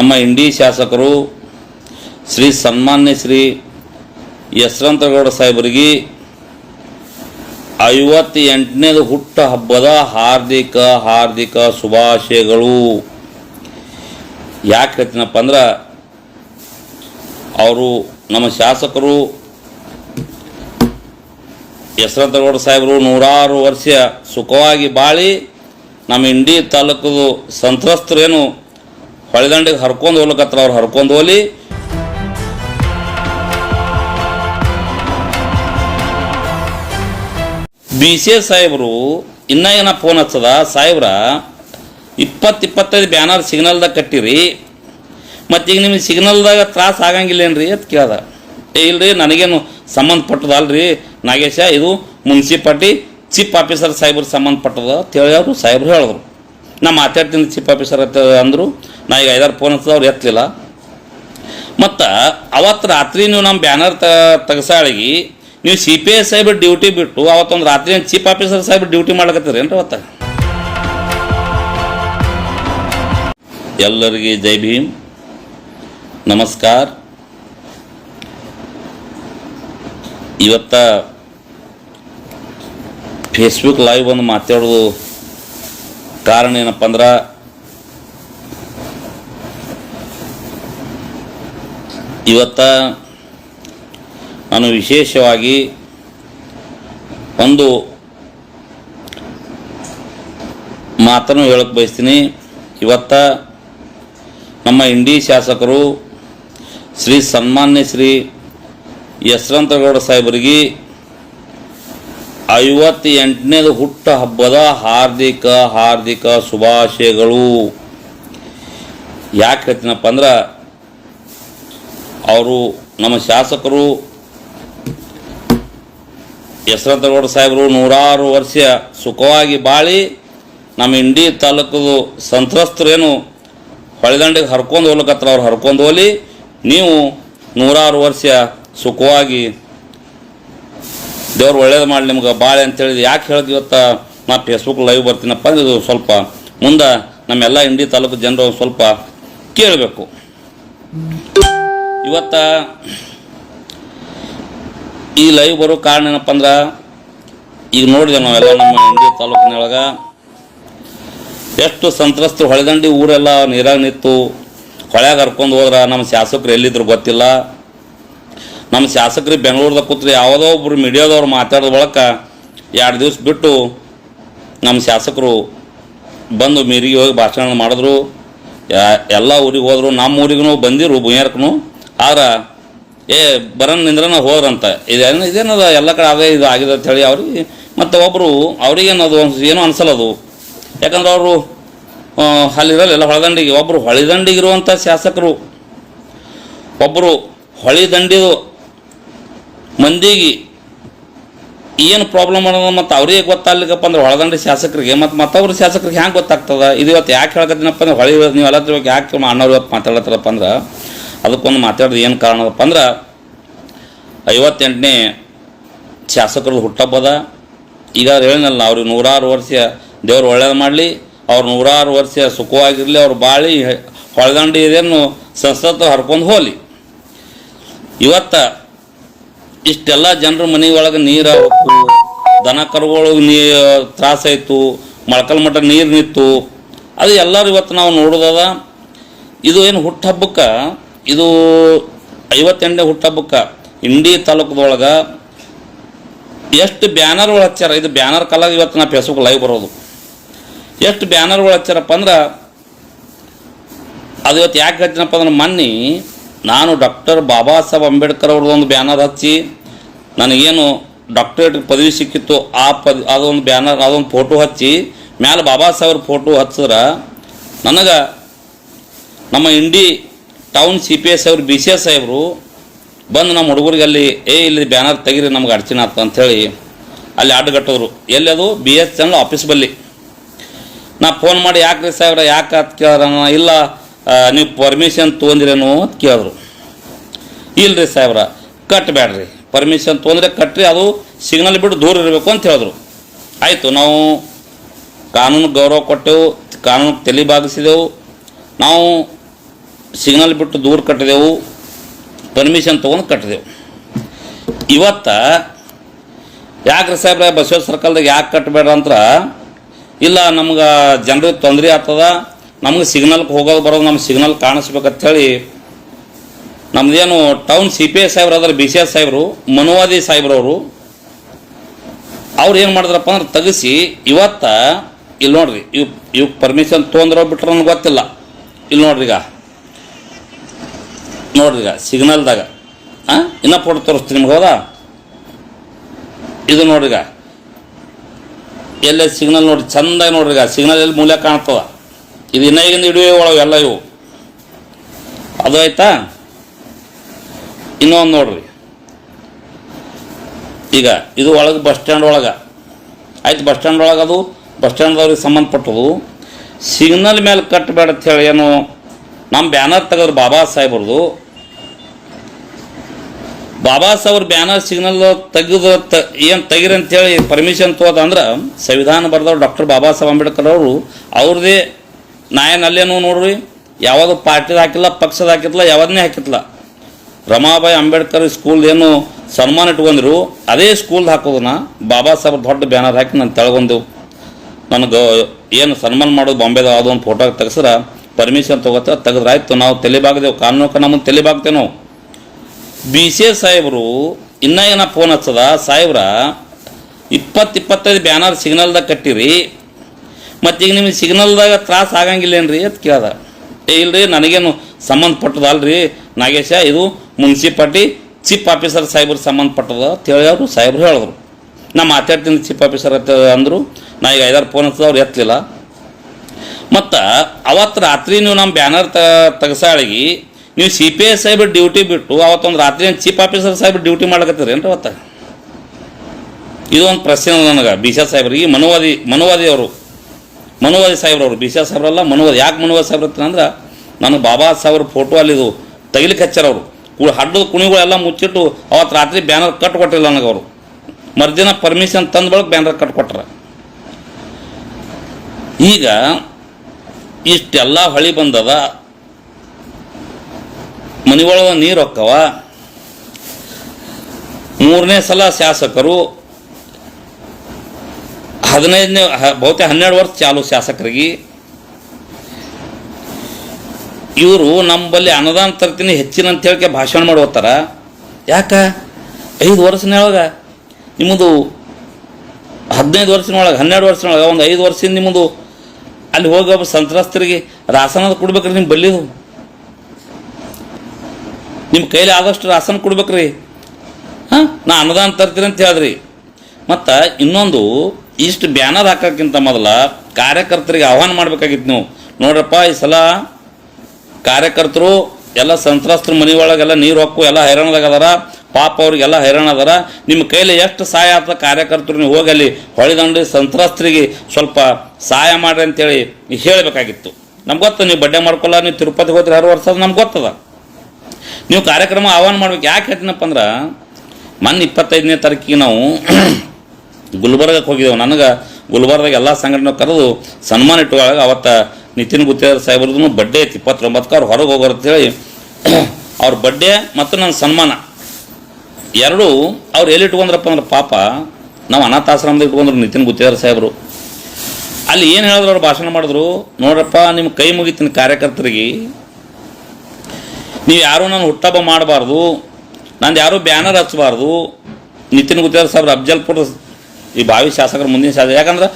ನಮ್ಮ ಇಂಡಿ ಶಾಸಕರು ಶ್ರೀ ಸನ್ಮಾನ್ಯ ಶ್ರೀ ಯಶವಂತಗೌಡ ಸಾಹೇಬರಿಗೆ ಐವತ್ತೆಂಟನೇದು ಹುಟ್ಟ ಹಬ್ಬದ ಹಾರ್ದಿಕ ಹಾರ್ದಿಕ ಶುಭಾಶಯಗಳು. ಯಾಕೆ ಹೇಳ್ತೀನಪ್ಪ ಅಂದ್ರೆ, ಅವರು ನಮ್ಮ ಶಾಸಕರು ಯಶವಂತಗೌಡ ಸಾಹೇಬರು ನೂರಾರು ವರ್ಷ ಸುಖವಾಗಿ ಬಾಳಿ ನಮ್ಮ ಇಂಡಿ ತಾಲೂಕು ಸಂತ್ರಸ್ತರೇನು ಹೊಳೆದಂಡಿಗೆ ಹರ್ಕೊಂಡು ಹೋಗ್ಲಕತ್ರ ಅವ್ರು ಹರ್ಕೊಂಡು ಹೋಗ್ಲಿ. ಬಿ ಸಿ ಎಸ್ ಸಾಹೇಬರು, ಇನ್ನ ಏನ ಫೋನ್ ಹಚ್ಚದ? ಸಾಹೇಬ್ರ ಇಪ್ಪತ್ತು ಇಪ್ಪತ್ತೈದು ಬ್ಯಾನರ್ ಸಿಗ್ನಲ್ದಾಗ ಕಟ್ಟಿರಿ. ಈಗ ನಿಮಗೆ ಸಿಗ್ನಲ್ದಾಗ ತ್ರಾಸ ಆಗಂಗಿಲ್ಲೇನ್ರಿ ಅಂತ ಕೇಳ್ದ. ಏ, ಇಲ್ರಿ, ನನಗೇನು ಸಂಬಂಧಪಟ್ಟದಲ್ರಿ ನಾಗೇಶ, ಇದು ಮುನ್ಸಿಪಾಲ್ಟಿ ಚೀಫ್ ಆಫೀಸರ್ ಸಾಹೇಬ್ರಿಗೆ ಸಂಬಂಧಪಟ್ಟದ ಅಂತ ಹೇಳಿ ಅವರು ಸಾಹೇಬ್ರು ಹೇಳಿದ್ರು. ನಾ ಮಾತಾಡ್ತೀನಿ ಚೀಫ್ ಆಫೀಸರ್ ಅಂತ ಅಂದರು. ನಾ ಈಗ ಐದಾರು ಫೋನ್ ಹಚ್ಚಿದ ಅವ್ರು ಎತ್ತಲಿಲ್ಲ. ಮತ್ತು ಅವತ್ತು ರಾತ್ರಿ ನೀವು ನಮ್ಮ ಬ್ಯಾನರ್ ತ, ತೆಗಸಾಳಿಗೆ, ನೀವು ಸಿ ಪಿ ಐ ಸಾಹೇಬ್ ಡ್ಯೂಟಿ ಬಿಟ್ಟು ಅವತ್ತೊಂದು ರಾತ್ರಿ ಚೀಫ್ ಆಫೀಸರ್ ಸಾಹೇಬ್ ಡ್ಯೂಟಿ ಮಾಡ್ಲಕತ್ತೀರೇನ್ರಿ ಅವತ್ತ? ಎಲ್ಲರಿಗೆ ಜೈ ಭೀಮ್. ನಮಸ್ಕಾರ. ಇವತ್ತ ಫೇಸ್ಬುಕ್ ಲೈವ್ ಒಂದು ಮಾತಾಡೋದು ಕಾರಣ ಏನಪ್ಪ ಅಂದ್ರೆ ಇವತ್ತ ನಾನು ವಿಶೇಷವಾಗಿ ಒಂದು ಮಾತನ್ನು ಹೇಳಕ್ಕೆ ಬಯಸ್ತೀನಿ. ಇವತ್ತ ನಮ್ಮ ಇಂಡಿ ಶಾಸಕರು ಶ್ರೀ ಸನ್ಮಾನ್ಯ ಶ್ರೀ ಯಶವಂತಗೌಡ ಸಾಹೇಬರಿಗೆ ಐವತ್ತೆಂಟನೇದು ಹುಟ್ಟ ಹಬ್ಬದ ಹಾರ್ದಿಕ ಹಾರ್ದಿಕ ಶುಭಾಶಯಗಳು. ಯಾಕೆ ಹೇಳ್ತೀನಪ್ಪ ಅಂದ್ರೆ ಅವರು ನಮ್ಮ ಶಾಸಕರು ಯಶವಂತಗೌಡ ಸಾಹೇಬರು ನೂರಾರು ವರ್ಷ ಸುಖವಾಗಿ ಬಾಳಿ ನಮ್ಮ ಇಂಡಿ ತಾಲೂಕದು ಸಂತ್ರಸ್ತರೇನು ಹೊಳೆದಂಡಿಗೆ ಹರ್ಕೊಂಡು ಹೋಗ್ಲಕತ್ರ ಅವ್ರು ಹರ್ಕೊಂಡು ಹೋಗಲಿ. ನೀವು ನೂರಾರು ವರ್ಷ ಸುಖವಾಗಿ ದೇವ್ರು ಒಳ್ಳೇದು ಮಾಡಿ ನಿಮ್ಗೆ ಬಾಳೆ ಅಂತೇಳಿ ಯಾಕೆ ಹೇಳಿದ್ವಿ ಇವತ್ತು? ನಾ ಫೇಸ್ಬುಕ್ ಲೈವ್ ಬರ್ತೀನಪ್ಪ ಅಂದ್ರೆ ಇದು ಸ್ವಲ್ಪ ಮುಂದೆ ನಮ್ಮೆಲ್ಲ ಇಂಡಿ ತಾಲೂಕು ಜನರು ಸ್ವಲ್ಪ ಕೇಳಬೇಕು. ಇವತ್ತ ಈ ಲೈವ್ ಬರೋ ಕಾರಣ ಏನಪ್ಪ ಅಂದ್ರೆ, ಈಗ ನೋಡಿದೆ ನಾವೆಲ್ಲ ನಮ್ಮ ಇಂಡಿ ತಾಲೂಕಿನೊಳಗ, ಎಷ್ಟು ಸಂತ್ರಸ್ತರು ಹೊಳೆದಂಡಿ ಊರೆಲ್ಲ ನೀರಾಗ ನಿಂತು ಹೊಳ್ಯಾಗ ಹರ್ಕೊಂಡು ಹೋದ್ರ ನಮ್ಮ ಶಾಸಕರು ಎಲ್ಲಿದ್ರು ಗೊತ್ತಿಲ್ಲ. ನಮ್ಮ ಶಾಸಕರು ಬೆಂಗಳೂರ್ದಾಗ ಕೂತ್ರೆ ಯಾವುದೋ ಒಬ್ರು ಮೀಡಿಯಾದವ್ರು ಮಾತಾಡಿದ ಬಳಕ ಎರಡು ದಿವಸ ಬಿಟ್ಟು ನಮ್ಮ ಶಾಸಕರು ಬಂದು ಮೀರಿಗೆ ಹೋಗಿ ಭಾಷಣ ಮಾಡಿದ್ರು. ಎಲ್ಲ ಊರಿಗೆ ಹೋದರು, ನಮ್ಮ ಊರಿಗೂ ಬಂದಿರು, ಬುಯ್ಯಾರ್ಕನು. ಆದ್ರೆ ಏ, ಬರನ್ ನಿಂದ್ರನ ಹೋದ್ರಂತ. ಇದೇನು ಇದೇನದ ಎಲ್ಲ ಕಡೆ ಅದೇ ಇದು ಆಗಿದೆ ಅಂತ ಹೇಳಿ ಅವ್ರಿಗೆ ಮತ್ತು ಒಬ್ಬರು ಅವ್ರಿಗೇನದು ಏನೋ ಅನ್ಸಲ್ಲ ಅದು. ಯಾಕಂದ್ರೆ ಅವರು ಅಲ್ಲಿರಲ್ಲ ಎಲ್ಲ ಹೊಳದಂಡಿಗೆ ಒಬ್ಬರು ಹೊಳೆದಂಡಿಗಿರುವಂಥ ಶಾಸಕರು ಒಬ್ಬರು ಹೊಳಿದಂಡಿದು ಮಂದಿಗೆ ಏನು ಪ್ರಾಬ್ಲಮ್ ಅನ್ನೋದು ಮತ್ತು ಅವ್ರಿಗೆ ಗೊತ್ತಾಗ್ಲಿಕ್ಕಪ್ಪ ಅಂದ್ರೆ ಹೊಳದಂಡಿ ಶಾಸಕರಿಗೆ ಮತ್ತು ಮತ್ತೊಬ್ರು ಶಾಸಕರಿಗೆ ಹ್ಯಾಂಗೆ ಗೊತ್ತಾಗ್ತದೆ? ಇದು ಇವತ್ತು ಯಾಕೆ ಹೇಳ್ಕತ್ತೀನಪ್ಪ ಅಂದ್ರೆ ಹೊಳಿ ನೀವೆಲ್ಲ ಯಾಕೆ ಅಣ್ಣವ್ರು ಇವತ್ತು ಮಾತಾಡತ್ತಾರಪ್ಪ ಅಂದ್ರೆ ಅದಕ್ಕೊಂದು ಮಾತಾಡೋದು ಏನು ಕಾರಣ ಅದಪ್ಪ ಅಂದ್ರೆ ಐವತ್ತೆಂಟನೇ ಶಾಸಕರದ್ದು ಹುಟ್ಟಬ್ಬದ. ಈಗ ಹೇಳಿನಲ್ಲ ಅವ್ರಿಗೆ ನೂರಾರು ವರ್ಷ ದೇವ್ರು ಒಳ್ಳೇದು ಮಾಡಲಿ, ಅವ್ರು ನೂರಾರು ವರ್ಷ ಸುಖವಾಗಿರಲಿ, ಅವ್ರು ಬಾಳಿ ಹೊಳೆದಂಡಿ ಇದೇನು ಸಂಸತ್ತು ಹರ್ಕೊಂಡು ಹೋಗಲಿ. ಇವತ್ತ ಇಷ್ಟೆಲ್ಲ ಜನರ ಮನೆ ಒಳಗೆ ನೀರು ಹೋಗ್ತು ದನ ಕರುಗಳಿಗೆ ನೀ ತ್ರಾಸಾಯಿತು ಮೊಳಕಲ್ ಮಟ್ಟ ನೀರು ನಿಂತು ಅದು ಎಲ್ಲರೂ ಇವತ್ತು ನಾವು ನೋಡೋದದ. ಇದು ಏನು ಹುಟ್ಟಹಬ್ಬಕ್ಕೆ ಇದು ಐವತ್ತೆಂಟನೇ ಹುಟ್ಟಹಬ್ಬಕ್ಕೆ ಇಂಡಿ ತಾಲೂಕದೊಳಗೆ ಎಷ್ಟು ಬ್ಯಾನರ್ಗಳು ಹಚ್ಚಾರ ಇದು ಬ್ಯಾನರ್ ಕಾಲಾಗ ಇವತ್ತು ನಾ ಫೇಸ್ಬುಕ್ ಲೈವ್ ಬರೋದು. ಎಷ್ಟು ಬ್ಯಾನರ್ಗಳು ಹಚ್ಚಾರಪ್ಪ ಅಂದ್ರೆ ಅದು ಇವತ್ತು ಯಾಕೆ ಹಚ್ಚಿನಪ್ಪ ಅಂದ್ರೆ ಮನ್ನಿ ನಾನು ಡಾಕ್ಟರ್ ಬಾಬಾ ಸಾಹೇಬ್ ಅಂಬೇಡ್ಕರ್ ಅವ್ರದ್ದೊಂದು ಬ್ಯಾನರ್ ಹಚ್ಚಿ ನನಗೇನು ಡಾಕ್ಟರೇಟ್ ಪದವಿ ಸಿಕ್ಕಿತ್ತು, ಆ ಪದ ಅದೊಂದು ಬ್ಯಾನರ್, ಅದೊಂದು ಫೋಟೋ ಹಚ್ಚಿ ಮ್ಯಾಲೆ ಬಾಬಾ ಸಾಹೇಬ್ರ ಫೋಟೋ ಹಚ್ಚಿದ್ರೆ ನನಗೆ ನಮ್ಮ Indi town C P S ಅವರು ಬಿ ಸಿ ಎಸ್ ಸಾಹೇಬರು ಬಂದು ನಮ್ಮ ಹುಡುಗರಿಗೆ ಅಲ್ಲಿ ಏ, ಇಲ್ಲಿ ಬ್ಯಾನರ್ ತೆಗೀರಿ, ನಮ್ಗೆ ಅಡಚಣೆ ಆಗ್ತದೆ ಅಂಥೇಳಿ ಅಲ್ಲಿ ಅಡ್ಡಗಟ್ಟೋದ್ರು ಎಲ್ಲಿ ಅದು? ಬಿ ಎಸ್ ಎನ್ ಆಫೀಸ್ ಬಲ್ಲಿ. ನಾ ಫೋನ್ ಮಾಡಿ ಯಾಕೆ ರೀ ಸಾಹೇಬ್ರ, ಯಾಕೆ ಅಂತ ಕೇಳಿದ್ರ. ಇಲ್ಲ ನೀವು ಪರ್ಮಿಷನ್ ತೊಗೊಂದಿರೇನು ಅಂತ ಕೇಳಿದ್ರು. ಇಲ್ರಿ ಸಾಹೇಬ್ರ ಕಟ್ಟಬೇಡ್ರಿ ಪರ್ಮಿಷನ್ ತೊಗೊಂಡ್ರೆ ಕಟ್ಟ್ರಿ ಅದು ಸಿಗ್ನಲ್ ಬಿಟ್ಟು ದೂರ ಇರಬೇಕು ಅಂತ ಹೇಳಿದ್ರು. ಆಯಿತು, ನಾವು ಕಾನೂನು ಗೌರವ ಕೊಟ್ಟೆವು, ಕಾನೂನು ತಲೆ ಬಾಗಿಸಿದೆವು. ನಾವು ಸಿಗ್ನಲ್ ಬಿಟ್ಟು ದೂರ ಕಟ್ಟಿದೆವು ಪರ್ಮಿಷನ್ ತೊಗೊಂಡು ಕಟ್ಟಿದೆವು. ಇವತ್ತ ಯಾಕ್ರಿ ಸಾಹೇಬ್ರೆ, ಬಸವೇಶ್ವರ ಸರ್ಕಲ್ದಾಗ ಯಾಕೆ ಕಟ್ಟಬೇಡ ಅಂತ ಇಲ್ಲ ನಮ್ಗೆ ಜನರಿಗೆ ತೊಂದರೆ ಆಗ್ತದ, ನಮ್ಗೆ ಸಿಗ್ನಲ್ಗೆ ಹೋಗೋದು ಬರೋದು ನಮ್ಗೆ ಸಿಗ್ನಲ್ ಕಾಣಿಸ್ಬೇಕಂತ ಹೇಳಿ ನಮ್ದೇನು ಟೌನ್ ಸಿ ಪಿ ಐ ಸಾಹೇಬ್ರು ಅದ್ರ ಬಿ ಸಿ ಎಸ್ ಸಾಹೇಬರು, ಮನುವಾದಿ ಸಾಹೇಬ್ರವರು ಅವ್ರು ಏನು ಮಾಡಿದ್ರಪ್ಪ ಅಂದ್ರೆ ತೆಗಿಸಿ, ಇವತ್ತ ಇಲ್ಲಿ ನೋಡ್ರಿ, ಇವ್ ಇವ್ ಪರ್ಮಿಷನ್ ತೊಗೊಂಡ್ರೋ ಬಿಟ್ರೆ ನನಗೆ ಗೊತ್ತಿಲ್ಲ. ಇಲ್ಲಿ ನೋಡ್ರಿ ಈಗ. ನೋಡ್ರಿ ಈಗ ಸಿಗ್ನಲ್ದಾಗ ಹಾಂ ಇನ್ನೂ ಫೋಟೋ ತೋರಿಸ್ತೀನಿ, ನಿಮ್ಗೆ ಹೌದಾ? ಇದು ನೋಡ್ರಿಗ ಎಲ್ಲೇ ಸಿಗ್ನಲ್ ನೋಡ್ರಿ, ಚಂದಾಗಿ ನೋಡ್ರಿ ಈಗ. ಸಿಗ್ನಲ್ ಎಲ್ಲಿ ಮೂಲ ಕಾಣ್ತದ? ಇದು ಇನ್ನ ಈಗಿಂದ ಇಡುವೆ ಒಳಗೆ ಎಲ್ಲ ಇವು. ಅದು ಆಯ್ತಾ? ಇನ್ನೊಂದು ನೋಡ್ರಿ. ಈಗ ಇದು ಒಳಗೆ ಬಸ್ ಸ್ಟ್ಯಾಂಡ್ ಒಳಗೆ. ಆಯ್ತು, ಬಸ್ ಸ್ಟ್ಯಾಂಡ್ ಒಳಗೆ ಅದು ಬಸ್ ಸ್ಟ್ಯಾಂಡ್ದವ್ರಿಗೆ ಸಂಬಂಧಪಟ್ಟದು. ಸಿಗ್ನಲ್ ಮೇಲೆ ಕಟ್ಟಬೇಡ ಅಂತ ಹೇಳಿ ಏನು ನಮ್ಮ ಬ್ಯಾನರ್ ತೆಗೆದ್ರು ಬಾಬಾ ಸಾಹೇಬ್ರದು. ಬಾಬಾ ಸಾಹೇಬ್ರ ಬ್ಯಾನರ್ ಸಿಗ್ನಲ್ ತೆಗೆದು ತ, ಏನು ತೆಗಿರಿ ಅಂತೇಳಿ ಪರ್ಮಿಷನ್ ತೋದ ಅಂದ್ರೆ ಸಂವಿಧಾನ ಬರೆದವ್ರು ಡಾಕ್ಟರ್ ಬಾಬಾ ಸಾಹೇಬ್ ಅಂಬೇಡ್ಕರ್ ಅವರು ಅವ್ರದ್ದೇ ನಾಯನಲ್ಲೇನು ನೋಡ್ರಿ, ಯಾವುದು ಪಾರ್ಟಿದ ಹಾಕಿಲ್ಲ, ಪಕ್ಷದ ಹಾಕಿಲ್ಲ ಯಾವ್ದನ್ನೇ ಹಾಕಿಲ್ಲ ರಮಾಬಾಯಿ ಅಂಬೇಡ್ಕರ್ ಸ್ಕೂಲ್ ಏನು ಸನ್ಮಾನ ಇಟ್ಕೊಂಡ್ರು, ಅದೇ ಸ್ಕೂಲ್ ಹಾಕೋದನ್ನ ಬಾಬಾ ಸಾಹೇಬ್ರ ದೊಡ್ಡ ಬ್ಯಾನರ್ ಹಾಕಿ ನಾನು ತೆಳಗೊಂಡೆವು ನನಗೆ ಏನು ಸನ್ಮಾನ ಮಾಡೋದು ಬಾಂಬೆದ ಯಾವುದೋ ಒಂದು ಫೋಟೋ ತೆಗೆಸ್ರ ಪರ್ಮಿಷನ್ ತಗೋತ ತೆಗೆದ್ರಾಯ್ತು. ನಾವು ತಲೆಬಾಗದೇವು. ಕಾನೂನು ನಮ್ಮನ್ನು ತಲೆಬಾಗ್ತೇವೆ ನಾವು. ಬಿ ಸಿ ಎಸ್ ಸಾಹೇಬರು ಇನ್ನೂ ಏನ ಫೋನ್ ಹಚ್ಚದ. ಸಾಹೇಬ್ರ ಇಪ್ಪತ್ತು ಇಪ್ಪತ್ತೈದು ಬ್ಯಾನರ್ ಸಿಗ್ನಲ್ದಾಗ ಕಟ್ಟಿರಿ. ಮತ್ತು ಈಗ ನಿಮಗೆ ಸಿಗ್ನಲ್ದಾಗ ತ್ರಾಸ ಆಗಂಗಿಲ್ಲೇನ್ರಿ ಅಂತ ಕೇಳ್ದ. ಏ, ಇಲ್ರಿ, ನನಗೇನು ಸಂಬಂಧಪಟ್ಟದಲ್ರಿ ನಾಗೇಶ, ಇದು ಮುನ್ಸಿಪಾಲ್ಟಿ ಚೀಫ್ ಆಫೀಸರ್ ಸಾಹೇಬ್ರಿಗೆ ಸಂಬಂಧಪಟ್ಟದ ಅಂತ ಸಾಹೇಬ್ರು ಹೇಳಿದ್ರು. ನಾ ಮಾತಾಡ್ತೀನಿ ಚೀಫ್ ಆಫೀಸರ್ ಅಂತ ಅಂದರು. ನಾ ಈಗ ಐದಾರು ಫೋನ್ ಹಚ್ಚದ, ಅವ್ರು ಎತ್ತಲಿಲ್ಲ. ಮತ್ತು ಅವತ್ತು ರಾತ್ರಿ ನೀವು ನಮ್ಮ ಬ್ಯಾನರ್ ತ ತೆಗಸಾಳಿಗೆ, ನೀವು ಸಿ ಪಿ ಐ ಸಾಹೇಬ್ರ ಡ್ಯೂಟಿ ಬಿಟ್ಟು ಅವತ್ತೊಂದು ರಾತ್ರಿ ಚೀಫ್ ಆಫೀಸರ್ ಸಾಹೇಬ್ರ ಡ್ಯೂಟಿ ಮಾಡಕತ್ತೀರೇನು ರೀ ಅವತ್ತ? ಇದೊಂದು ಪ್ರಶ್ನೆ ನನಗೆ ಬಿ ಸಿ ಸಾಹೇಬ್ರಿಗೆ, ಮನುವಾದಿ ಮನುವಾದಿ ಅವರು. ಮನುವಾದಿ ಸಾಹೇಬ್ರವರು ಬಿ ಸಿ ಸಾಹೇಬ್ರಲ್ಲ, ಮನುವಾದಿ, ಯಾಕೆ ಮನುವಾದಿ ಸಾಹೇಬ್ರ ಅಂದ್ರೆ ನಾನು ಬಾಬಾ ಸಾಹೇಬ್ರ ಫೋಟೋ ಅಲ್ಲಿದು ತೆಗಿಲಿಕ್ಕೆ ಹಚ್ಚಾರ ಅವರು. ಕು ಹಡ್ಡದ ಕುಣಿಗಳೆಲ್ಲ ಮುಚ್ಚಿಟ್ಟು ಅವತ್ತು ರಾತ್ರಿ ಬ್ಯಾನರ್ ಕಟ್ ಕೊಟ್ಟಿಲ್ಲ ನನಗೆ ಅವರು. ಮರ್ದಿನ ಪರ್ಮಿಷನ್ ತಂದ ಬಳಕೆ ಬ್ಯಾನರ್ ಕಟ್ಕೊಟ್ರ ಈಗ ಇಷ್ಟೆಲ್ಲ ಹೊಳಿ ಬಂದದ. ಮನೆಯೊಳಗೆ ನೀರು ಹೊಕ್ಕವ. ಮೂರನೇ ಸಲ ಶಾಸಕರು ಹದಿನೈದನೇ ಬಹುತೇಕ ಹನ್ನೆರಡು ವರ್ಷ ಚಾಲು ಶಾಸಕರಿಗೆ. ಇವರು ನಮ್ಮಲ್ಲಿ ಅನುದಾನ ತರ್ತೀನಿ ಹೆಚ್ಚಿನ ಅಂತ ಹೇಳಿಕೆ ಭಾಷಣ ಮಾಡೋತ್ತಾರ ಯಾಕ? ಐದು ವರ್ಷನೊಳಗೆ ನಿಮ್ಮದು ಹದಿನೈದು ವರ್ಷನೊಳಗೆ, ಹನ್ನೆರಡು ವರ್ಷನೊಳಗೆ, ಒಂದು ಐದು ವರ್ಷದಿಂದ ನಿಮ್ಮದು ಅಲ್ಲಿ ಹೋಗಿ ಒಬ್ಬ ಸಂತ್ರಸ್ತರಿಗೆ ರಾಸನ ಕೊಡ್ಬೇಕ್ರಿ ನಿಮ್ಮ ಬಲ್ಲಿದು ನಿಮ್ಮ ಕೈಲಿ ಆದಷ್ಟು ರಾಸನ ಕೊಡ್ಬೇಕ್ರಿ. ಹಾಂ? ನಾ ಅನುದಾನ ತರ್ತೀನಿ ಅಂತ ಹೇಳಿದ್ರಿ. ಮತ್ತು ಇನ್ನೊಂದು, ಇಷ್ಟು ಬ್ಯಾನರ್ ಹಾಕೋಕ್ಕಿಂತ ಮೊದಲ ಕಾರ್ಯಕರ್ತರಿಗೆ ಆಹ್ವಾನ ಮಾಡ್ಬೇಕಾಗಿತ್ತು ನೀವು. ನೋಡ್ರಪ್ಪ, ಈ ಸಲ ಕಾರ್ಯಕರ್ತರು, ಎಲ್ಲ ಸಂತ್ರಸ್ತರು ಮನೆ ಒಳಗೆಲ್ಲ ನೀರು ಹಾಕು ಎಲ್ಲ ಹೈರಾಣದಾಗ ಪಾಪ ಅವ್ರಿಗೆಲ್ಲ ಹೈರಾಣ ಅದಾರ. ನಿಮ್ಮ ಕೈಲಿ ಎಷ್ಟು ಸಹಾಯ ಆಗ್ತದೆ ಕಾರ್ಯಕರ್ತರು ನೀವು ಹೋಗಿ ಅಲ್ಲಿ ಹೊಳಿದಂಡು ಸಂತ್ರಸ್ತರಿಗೆ ಸ್ವಲ್ಪ ಸಹಾಯ ಮಾಡ್ರಿ ಅಂತೇಳಿ ಹೇಳಬೇಕಾಗಿತ್ತು. ನಮ್ಗೆ ಗೊತ್ತು, ನೀವು ಬಡ್ಡೆ ಮಾಡ್ಕೊಲ್ಲ, ನೀವು ತಿರುಪತಿಗೆ ಹೋದ್ರೆ ಹರ ವರ್ಷ ನಮ್ಗೆ ಗೊತ್ತದ. ನೀವು ಕಾರ್ಯಕ್ರಮ ಆಹ್ವಾನ ಮಾಡ್ಬೇಕು. ಯಾಕೆ ಹೇಳ್ತೀನಪ್ಪ ಅಂದ್ರೆ, ಮೊನ್ನೆ ಇಪ್ಪತ್ತೈದನೇ ತಾರೀಕಿಗೆ ನಾವು ಗುಲ್ಬರ್ಗಕ್ಕೆ ಹೋಗಿದ್ದೆವು. ನನಗೆ ಗುಲ್ಬರ್ಗ ಎಲ್ಲ ಸಂಘಟನೆ ಕರೆದು ಸನ್ಮಾನ ಇಟ್ಟುವಾಗ ಅವತ್ತು ನಿತಿನ್ ಗುತ್ತೇದಾರ್ ಸಾಹೇಬ್ರದ್ದು ಬಡ್ಡೆ ಐತಿ. ಇಪ್ಪತ್ತೊಂಬತ್ತಕ್ಕೆ ಅವ್ರು ಹೊರಗೆ ಹೋಗೋರು ಅಂತೇಳಿ ಅವ್ರ ಬಡ್ಡೆ ಮತ್ತು ನನ್ನ ಸನ್ಮಾನ. ಎರಡು ಅವ್ರು ಎಲ್ಲಿ ಇಟ್ಕೊಂಡ್ರಪ್ಪ ಅಂದ್ರೆ ಪಾಪ, ನಾವು ಅನಾಥಾಶ್ರಮದಾಗ ಇಟ್ಕೊಂಡ್ರು ನಿತಿನ್ ಗುತ್ತೇದಾರ್ ಸಾಹೇಬರು. ಅಲ್ಲಿ ಏನು ಹೇಳಿದ್ರು ಅವ್ರು ಭಾಷಣ ಮಾಡಿದ್ರು? ನೋಡ್ರಪ್ಪ ನಿಮ್ಮ ಕೈ ಮುಗಿತೀನಿ ಕಾರ್ಯಕರ್ತರಿಗೆ ನೀವು ಯಾರೂ ನಾನು ಹುಟ್ಟಹಬ್ಬ ಮಾಡಬಾರ್ದು, ನಂದು ಯಾರೂ ಬ್ಯಾನರ್ ಹಚ್ಚಬಾರ್ದು, ನಿತಿನ್ ಗುತ್ತೇದಾರ್ ಸಾಹೇಬ್ರು ಅಫ್ಜಲ್ಪುರ ಈ ಭಾವಿ ಶಾಸಕರ ಮುಂದಿನ ಶಾಸಕ ಯಾಕಂದ್ರೆ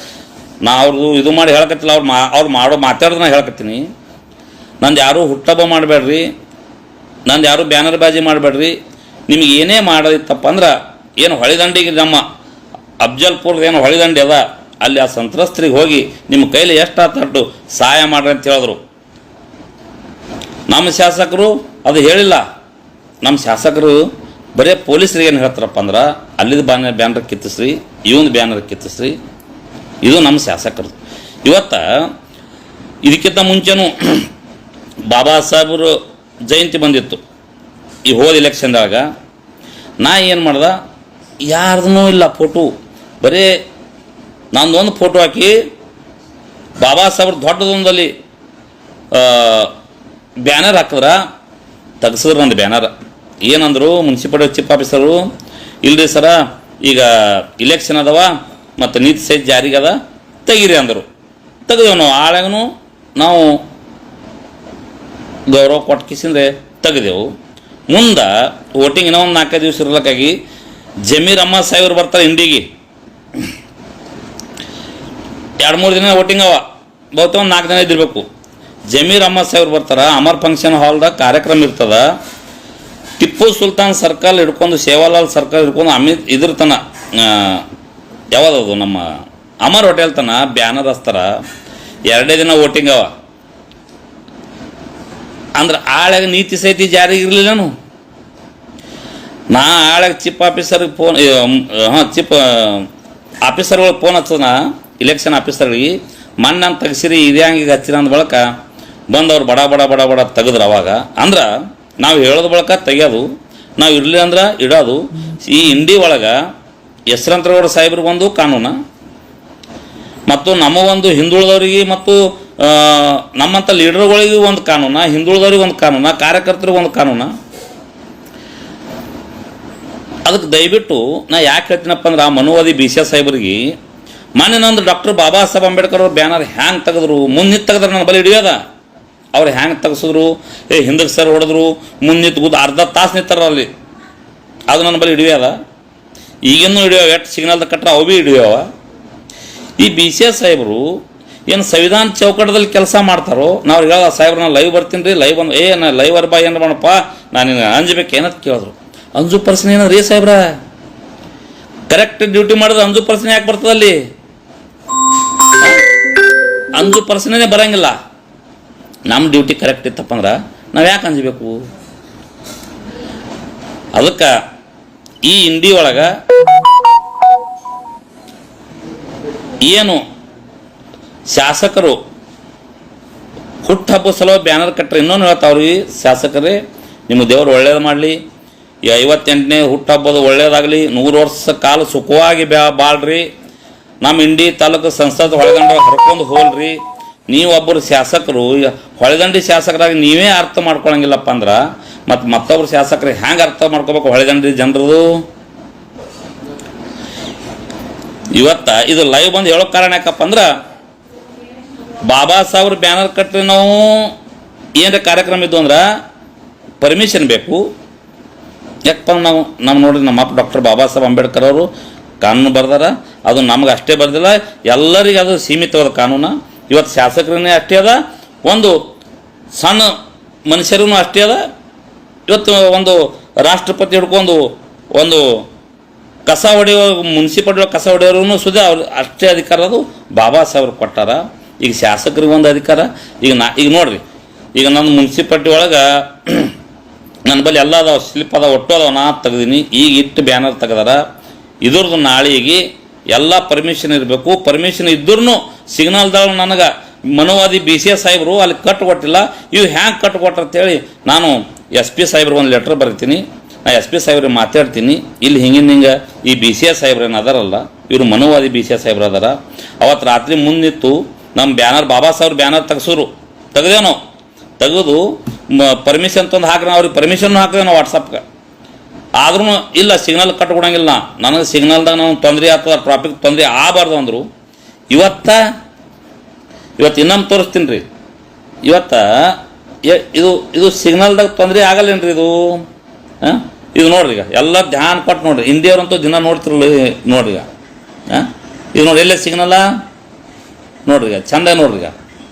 ನಾ ಅವ್ರದ್ದು ಇದು ಮಾಡಿ ಹೇಳಕತ್ತಿಲ್ಲ, ಅವ್ರು ಮಾ ಅವ್ರು ಮಾಡೋ ಮಾತಾಡೋದು ನಾನು ಹೇಳಕತ್ತೀನಿ. ನಂದು ಯಾರೂ ಹುಟ್ಟಹಬ್ಬ ಮಾಡಬೇಡ್ರಿ, ನಂದು ಯಾರೂ ಬ್ಯಾನರ್ ಬಾಜಿ ಮಾಡಬೇಡ್ರಿ ನಿಮಗೆ ಏನೇ ಮಾಡಿತ್ತಪ್ಪ ಅಂದ್ರೆ ಏನು ಹೊಳೆದಂಡಿಗೆ ನಮ್ಮ ಅಫ್ಜಲ್ಪುರದ ಏನು ಹೊಳೆದಂಡಿ ಅದ, ಅಲ್ಲಿ ಆ ಸಂತ್ರಸ್ತರಿಗೆ ಹೋಗಿ ನಿಮ್ಮ ಕೈಲಿ ಎಷ್ಟು ತಟ್ಟು ಸಹಾಯ ಮಾಡ್ರಿ ಅಂತ ಹೇಳಿದ್ರು. ನಮ್ಮ ಶಾಸಕರು ಅದು ಹೇಳಿಲ್ಲ. ನಮ್ಮ ಶಾಸಕರು ಬರೀ ಪೊಲೀಸರಿಗೆ ಏನು ಹೇಳ್ತಾರಪ್ಪ ಅಂದ್ರೆ, ಅಲ್ಲಿದ ಬ್ಯಾನರ್ ಬ್ಯಾನರ್ ಕಿತ್ತಿಸ್ರಿ, ಇವನ್ ಬ್ಯಾನರ್ ಕಿತ್ತಿಸ್ರಿ, ಇದು ನಮ್ಮ ಶಾಸಕರು. ಇವತ್ತು ಇದಕ್ಕಿಂತ ಮುಂಚೆನೂ ಬಾಬಾ ಸಾಹೇಬರು ಜಯಂತಿ ಬಂದಿತ್ತು. ಈ ಹೋದ ಇಲೆಕ್ಷನ್ದಾಗ ನಾ ಏನು ಮಾಡ್ದೆ? ಯಾರ್ದೂ ಇಲ್ಲ ಫೋಟೋ. ಬರೀ ನಂದೊಂದು ಫೋಟೋ ಹಾಕಿ ಬಾಬಾ ಸಾಹೇಬ್ರ ದೊಡ್ಡದೊಂದಲ್ಲಿ ಬ್ಯಾನರ್ ಹಾಕಿದ್ರ, ತೆಗ್ಸಿದ್ರು ನಂದು ಬ್ಯಾನರ್. ಏನಂದರು ಮುನ್ಸಿಪಾಲ್ಟಿ ಚೀಫ್ ಆಫೀಸರು, ಇಲ್ರಿ ಸರ, ಈಗ ಇಲೆಕ್ಷನ್ ಅದಾವ ಮತ್ತು ನೀತಿ ಸಹಿತ ಜಾರಿಗೆ ಅದ, ತೆಗೀರಿ ಅಂದರು. ತೆಗೆದೇವು ನಾವು. ಆಳಾಗೂ ನಾವು ಗೌರವ ಕೊಟ್ಟು ಕಿಸಿಂದ್ರೆ ತೆಗೆದೆವು. ಮುಂದೆ ವೋಟಿಂಗ್ ಇನ್ನೂ ಒಂದು ನಾಲ್ಕೈದು ದಿವಸ ಇರ್ಲಕ್ಕಾಗಿ ಜಮೀರ್ ಅಹ್ಮದ್ ಸಾಹೇಬ್ರು ಬರ್ತಾರೆ ಇಂಡಿಗೆ ಎರಡು ಮೂರು ದಿನ ವೋಟಿಂಗ್ ಅವ. ಬಹುತೇಕ ಒಂದು ನಾಲ್ಕು ದಿನ ಇದ್ದಿರ್ಬೇಕು. ಜಮೀರ್ ಅಹ್ಮದ್ ಸಾಹೇಬ್ರು ಬರ್ತಾರ, ಅಮರ್ ಫಂಕ್ಷನ್ ಹಾಲ್ದಾಗ ಕಾರ್ಯಕ್ರಮ ಇರ್ತದ. ಟಿಪ್ಪು ಸುಲ್ತಾನ್ ಸರ್ಕಲ್ ಹಿಡ್ಕೊಂಡು, ಸೇವಾಲಾಲ್ ಸರ್ಕಲ್ ಹಿಡ್ಕೊಂಡು, ಅಮಿತ್ ಇದ್ರ ತನ ಯಾವ್ದದು ನಮ್ಮ ಅಮರ್ ಹೋಟೆಲ್ ತನ ಬ್ಯಾನರ್ ಹಸ್ತಾರ ಎರಡೇ ದಿನ ವೋಟಿಂಗ್ ಅವ. ಅಂದ್ರೆ ಆಳಾಗ ನೀತಿ ಸಹಿತಿ ಜಾರಿಗೆ ಇರಲಿಲ್ಲನು ನಾ ಆಳಾಗ ಚಿಪ್ ಆಫೀಸರ್ಗೆ ಫೋನ್ ಹಾಂ ಚಿಪ್ ಆಫೀಸರ್ಗಳಿಗೆ ಫೋನ್ ಹಚ್ಚದ? ಇಲೆಕ್ಷನ್ ಆಫೀಸರ್ಗಳಿಗೆ ಮಣ್ಣು ಅಂತ ತೆಗ್ಸಿರಿ, ಇದೇ ಹಂಗೆ ಹಚ್ಚಿರ ಅಂದ ಬಳಕ ಬಂದವ್ರು ಬಡ ಬಡ ಬಡ ಬಡ ತೆಗೆದ್ರು ಅವಾಗ. ಅಂದ್ರೆ ನಾವು ಹೇಳೋದ್ ಬಳಕ ತೆಗಿಯೋದು, ನಾವು ಇರಲಿ ಅಂದ್ರೆ ಇಡೋದು. ಈ ಇಂಡಿ ಒಳಗೆ ಯಶವಂತರಗೌಡ ಸಾಹೇಬ್ರಿಗೆ ಬಂದು ಕಾನೂನು, ಮತ್ತು ನಮ್ಮ ಒಂದು ಹಿಂದುಳಿದವರಿಗೆ ಮತ್ತು ನಮ್ಮಂಥ ಲೀಡರ್ಗಳಿಗೂ ಒಂದು ಕಾನೂನು, ಹಿಂದುಳಿದವ್ರಿಗೆ ಒಂದು ಕಾನೂನ, ಕಾರ್ಯಕರ್ತರಿಗೆ ಒಂದು ಕಾನೂನ. ಅದಕ್ಕೆ ದಯವಿಟ್ಟು ನಾ ಯಾಕೆ ಹೇಳ್ತೀನಪ್ಪ ಅಂದ್ರೆ ಆ ಮನುವಾದಿ ಬಿ ಸಿ ಎಸ್ ಸಾಹೇಬ್ರಿಗೆ, ಮೊನ್ನೆ ನಂದು ಡಾಕ್ಟರ್ ಬಾಬಾ ಸಾಹೇಬ್ ಅಂಬೇಡ್ಕರ್ ಅವ್ರ ಬ್ಯಾನರ್ ಹ್ಯಾಂಗೆ ತೆಗೆದ್ರು ಮುಂದಿತ್ತು ತೆಗೆದ್ರೆ ನನ್ನ ಬಳಿ ಹಿಡಿಯೋದ? ಅವ್ರು ಹ್ಯಾಂಗೆ ತೆಗೆಸಿದ್ರು? ಏ, ಹಿಂದಕ್ಕೆ ಸರ್ ಹೊಡೆದ್ರು ಮುಂದಿತ್ತು ಗುದ್ದು ಅರ್ಧ ತಾಸು ನಿಂತಾರ ಅಲ್ಲಿ. ಅದು ನನ್ನ ಬಳಿ ಹಿಡಿಯೋದ? ಈಗಿನ್ನೂ ಹಿಡಿಯೋ ಎಷ್ಟು ಸಿಗ್ನಲ್ದ ಕಟ್ಟರೆ ಅವು ಭೀ ಹಿಡಿಯೋವ? ಈ ಬಿ ಸಿ ಎಸ್ ಸಾಹೇಬರು ಏನು ಸಂವಿಧಾನ ಚೌಕಟದಲ್ಲಿ ಕೆಲಸ ಮಾಡ್ತಾರೋ, ನಾವು ಹೇಳ ಸಾಹೇಬ್ರ, ನಾನು ಲೈವ್ ಬರ್ತೀನಿ ರೀ ಲೈವ್ ಬಂದು ಏ, ನಾ ಲೈವ್ ಅರ್ಬಾ ಏನು ಮಾಡಪ್ಪ ನಾನು ಅಂಜಬೇಕು ಏನಂತ ಕೇಳಿದ್ರು. ಅಂಜು ಪರ್ಸನ್ ಏನದ ರೀ ಸಾಹೇಬ್ರ? ಕರೆಕ್ಟ್ ಡ್ಯೂಟಿ ಮಾಡಿದ್ರೆ ಅಂಜು ಪರ್ಸನ್ ಯಾಕೆ ಬರ್ತದಲ್ಲಿ ಅಂಜು ಪರ್ಸನೇ ಬರಂಗಿಲ್ಲ. ನಮ್ಮ ಡ್ಯೂಟಿ ಕರೆಕ್ಟ್ ಇತ್ತಪ್ಪ ಅಂದ್ರೆ ನಾವು ಯಾಕೆ ಅಂಜಬೇಕು? ಅದಕ್ಕೆ ಈ ಇಂಡಿಯೊಳಗೆ ಏನು ಶಾಸಕರು ಹುಟ್ಟುಹಬ್ಬ ಸಲುವಾಗಿ ಬ್ಯಾನರ್ ಕಟ್ಟರೆ ಇನ್ನೊಂದು ಹೇಳ್ತಾವ್ರಿ, ಶಾಸಕರೇ, ನಿಮ್ಮ ದೇವರು ಒಳ್ಳೇದು ಮಾಡಲಿ. ಈ ಐವತ್ತೆಂಟನೇ ಹುಟ್ಟುಹಬ್ಬದ ಒಳ್ಳೇದಾಗಲಿ. ನೂರು ವರ್ಷ ಕಾಲ ಸುಖವಾಗಿ ಬ್ಯಾ ಬಾಳ್ರಿ. ನಮ್ಮ ಇಂಡಿ ತಾಲೂಕು ಸಂಸದ ಹೊಳೆದಂಡ ಹರ್ಕೊಂಡು ಹೋಲ್ರಿ ನೀವೊಬ್ಬರು ಶಾಸಕರು ಹೊಳೆಗಂಡಿ ಹೊಳೆದಂಡಿ ಶಾಸಕರಾಗಿ ನೀವೇ ಅರ್ಥ ಮಾಡ್ಕೊಳಂಗಿಲ್ಲಪ್ಪ ಅಂದ್ರೆ, ಮತ್ತು ಮತ್ತೊಬ್ಬರು ಶಾಸಕರು ಹ್ಯಾಂಗೆ ಅರ್ಥ ಮಾಡ್ಕೋಬೇಕು ಹೊಳೆದಂಡಿ ಜನರದು? ಇವತ್ತ ಇದು ಲೈವ್ ಬಂದು ಹೇಳೋ ಕಾರಣ ಯಾಕಪ್ಪ ಅಂದ್ರೆ ಬಾಬಾ ಸಾಹೇಬ್ರ ಬ್ಯಾನರ್ ಕಟ್ಟಿ ನಾವು ಏನಾರ ಕಾರ್ಯಕ್ರಮ ಇದ್ದು ಅಂದ್ರೆ ಪರ್ಮಿಷನ್ ಬೇಕು. ಯಾಕಪ್ಪ ನಾವು ನಮ್ಮ ನೋಡ್ರಿ ನಮ್ಮ ಅಪ್ಪ ಡಾಕ್ಟರ್ ಬಾಬಾ ಸಾಹೇಬ್ ಅಂಬೇಡ್ಕರ್ ಅವರು ಕಾನೂನು ಬರ್ದಾರ. ಅದು ನಮ್ಗೆ ಅಷ್ಟೇ ಬರ್ದಿಲ್ಲ. ಎಲ್ಲರಿಗೆ ಅದು ಸೀಮಿತವಾದ ಕಾನೂನು. ಇವತ್ತು ಶಾಸಕರನ್ನೇ ಅಷ್ಟೇ ಅದ. ಒಂದು ಸಣ್ಣ ಮನುಷ್ಯರೂ ಅಷ್ಟೇ ಅದ. ಇವತ್ತು ಒಂದು ರಾಷ್ಟ್ರಪತಿ ಹಿಡ್ಕೊಂಡು ಒಂದು ಕಸ ಹೊಡೆಯೋ, ಮುನ್ಸಿಪಾಲ್ಟಿ ಕಸ ಹೊಡೆಯೋರು ಸುದ ಅವ್ರು ಅಷ್ಟೇ ಅಧಿಕಾರ ಅದು. ಬಾಬಾ ಸಾಹೇಬ್ರು ಕೊಟ್ಟಾರ. ಈಗ ಶಾಸಕರಿಗೆ ಒಂದು ಅಧಿಕಾರ, ಈಗ ನಾ, ಈಗ ನೋಡ್ರಿ, ಈಗ ನನ್ನ ಮುನ್ಸಿಪಾಲ್ಟಿ ಒಳಗೆ ನನ್ನ ಬಳಿ ಎಲ್ಲ ಅದಾವ ಸ್ಲಿಪ್ ಅದಾವ, ಒಟ್ಟು ಅದಾವ, ನಾ ತೆಗ್ದೀನಿ, ಈಗ ಇಟ್ಟು ಬ್ಯಾನರ್ ತೆಗ್ದಾರ. ಇದ್ರದ್ದು ನಾಳೆಗೆ ಎಲ್ಲ ಪರ್ಮಿಷನ್ ಇರಬೇಕು ಪರ್ಮಿಷನ್ ಇದ್ರೂ ಸಿಗ್ನಲ್ದಾಗ ನನಗೆ, ಮನೋವಾದಿ ಬಿ ಸಿ ಎಸ್ ಸಾಹೇಬರು ಅಲ್ಲಿ ಕಟ್ ಕೊಟ್ಟಿಲ್ಲ ಇವು ಹ್ಯಾಂಗೆ ಕಟ್ ಕೊಟ್ರ ಅಂತೇಳಿ ನಾನು ಎಸ್ ಪಿ ಸಾಹೇಬ್ರಿಗೆ ಒಂದು ಲೆಟ್ರ್ ಬರಿತೀನಿ, ನಾ ಎಸ್ ಪಿ ಸಾಹೇಬ್ರಿಗೆ ಮಾತಾಡ್ತೀನಿ, ಇಲ್ಲಿ ಹಿಂಗಿನ ಹಿಂಗೆ ಈ ಬಿ ಸಿ ಎಸ್ ಸಾಹೇಬ್ರು ಅದಾರಲ್ಲ, ಇವರು ಮನೋವಾದಿ ಬಿ ಸಿ ಎಸ್ ಸಾಹೇಬ್ರು ಅದಾರ. ಅವತ್ತು ರಾತ್ರಿ ಮುಂದಿತ್ತು ನಮ್ಮ ಬ್ಯಾನರ್ ಬಾಬಾ ಸಾಹೇಬ್ರ ಬ್ಯಾನರ್ ತೆಗ್ಸೋರು. ತೆಗ್ದೇವು ನಾವು. ತೆಗೆದು ಪರ್ಮಿಷನ್ ತಂದು ಹಾಕಿ ನಾವು ಅವ್ರಿಗೆ ಪರ್ಮಿಷನ್ ಹಾಕಿದೆ ನಾವು ವಾಟ್ಸಪ್ಗೆ ಆದ್ರೂ ಇಲ್ಲ ಸಿಗ್ನಲ್ ಕಟ್ಕೊಡಂಗಿಲ್ಲ. ನನಗೆ ಸಿಗ್ನಲ್ದಾಗ ನಾವು ತೊಂದರೆ ಆಗ್ತದ ಟ್ರಾಫಿಕ್ ತೊಂದರೆ ಆಗಬಾರ್ದು ಅಂದರು. ಇವತ್ತ, ಇವತ್ತು ಇನ್ನೊಂದು ತೋರಿಸ್ತೀನಿ ರೀ. ಇವತ್ತ ಇದು ಇದು ಸಿಗ್ನಲ್ದಾಗ ತೊಂದರೆ ಆಗಲ್ಲೇನ್ರಿ ಇದು? ಹಾಂ ಇದು ನೋಡ್ರಿ ಈಗ, ಎಲ್ಲ ಧ್ಯಾನ ಕೊಟ್ಟು ನೋಡ್ರಿ. ಇಂಡಿಯವ್ರಂತೂ ದಿನ ನೋಡ್ತಿರಲ್ಲ ನೋಡ್ರಿ ಈಗ. ಹಾಂ ಇದು ನೋಡಿ ಎಲ್ಲೇ ಸಿಗ್ನಲ್ಲ ನೋಡ್ರಿ ಈಗ, ಚಂದ ನೋಡ್ರಿ ಈಗ.